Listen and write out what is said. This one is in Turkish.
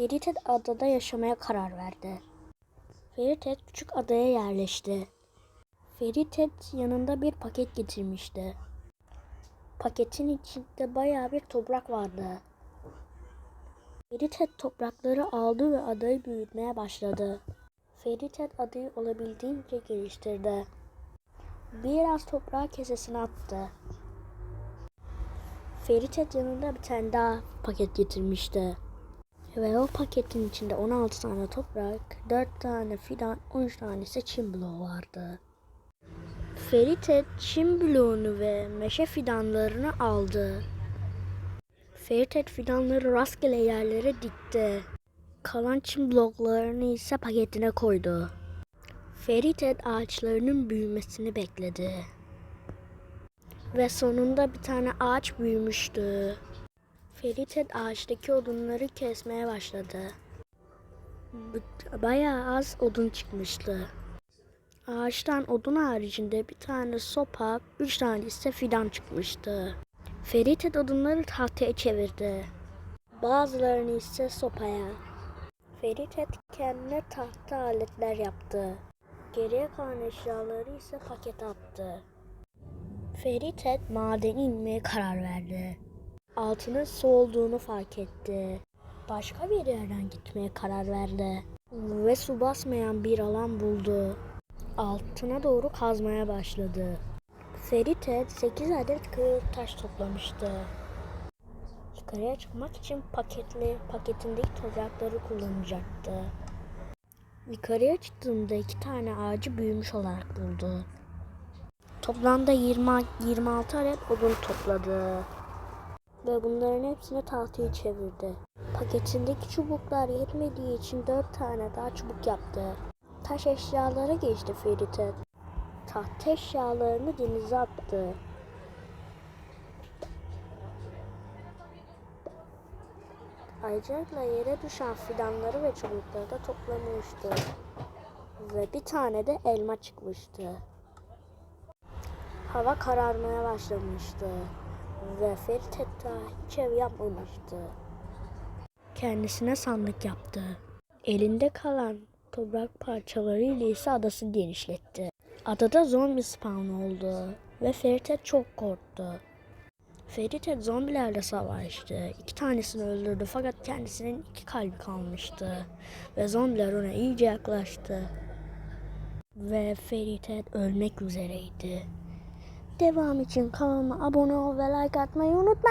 Feritet adada yaşamaya karar verdi. Feritet küçük adaya yerleşti. Feritet yanında bir paket getirmişti. Paketin içinde bayağı bir toprak vardı. Feritet toprakları aldı ve adayı büyütmeye başladı. Feritet adayı olabildiğince geliştirdi. Biraz toprağı kesesine attı. Feritet yanında bir tane daha paket getirmişti. Ve o paketin içinde 16 tane toprak, 4 tane fidan, 13 tane ise çim bloğu vardı. Feritet çim bloğunu ve meşe fidanlarını aldı. Feritet fidanları rastgele yerlere dikti. Kalan çim bloklarını ise paketine koydu. Feritet ağaçlarının büyümesini bekledi. Ve sonunda bir tane ağaç büyümüştü. Feritet ağaçtaki odunları kesmeye başladı. Bayağı az odun çıkmıştı. Ağaçtan odun haricinde bir tane sopa, üç tane ise fidan çıkmıştı. Feritet odunları tahtaya çevirdi. Bazılarını ise sopaya. Feritet kendine tahta aletler yaptı. Geriye kalan eşyaları ise pakete attı. Feritet madene inmeye karar verdi. Altının su olduğunu fark etti. Başka bir yerden gitmeye karar verdi. Ve su basmayan bir alan buldu. Altına doğru kazmaya başladı. Feritet 8 adet kırık taş toplamıştı. Yukarıya çıkmak için paketli paketindeki toprakları kullanacaktı. Yukarıya çıktığında iki tane ağacı büyümüş olarak buldu. Toplamda 20, 26 adet odun topladı. Ve bunların hepsini tahtaya çevirdi. Paketindeki çubuklar yetmediği için 4 tane daha çubuk yaptı. Taş eşyalara geçti Feritet. Tahta eşyalarını denize attı. Ayrıca yere düşen fidanları ve çubukları da toplamıştı. Ve bir tane de elma çıkmıştı. Hava kararmaya başlamıştı. Ve Ferit daha hiç ev yapmamıştı. Kendisine sandık yaptı. Elinde kalan toprak parçalarıyla ise adası genişletti. Adada zombi spawn oldu ve Feritet çok korktu. Feritet zombilerle savaştı. İki tanesini öldürdü fakat kendisinin iki kalbi kalmıştı. Ve zombiler ona iyice yaklaştı. Ve Feritet ölmek üzereydi. Devam için kanalıma abone ol ve like atmayı unutma.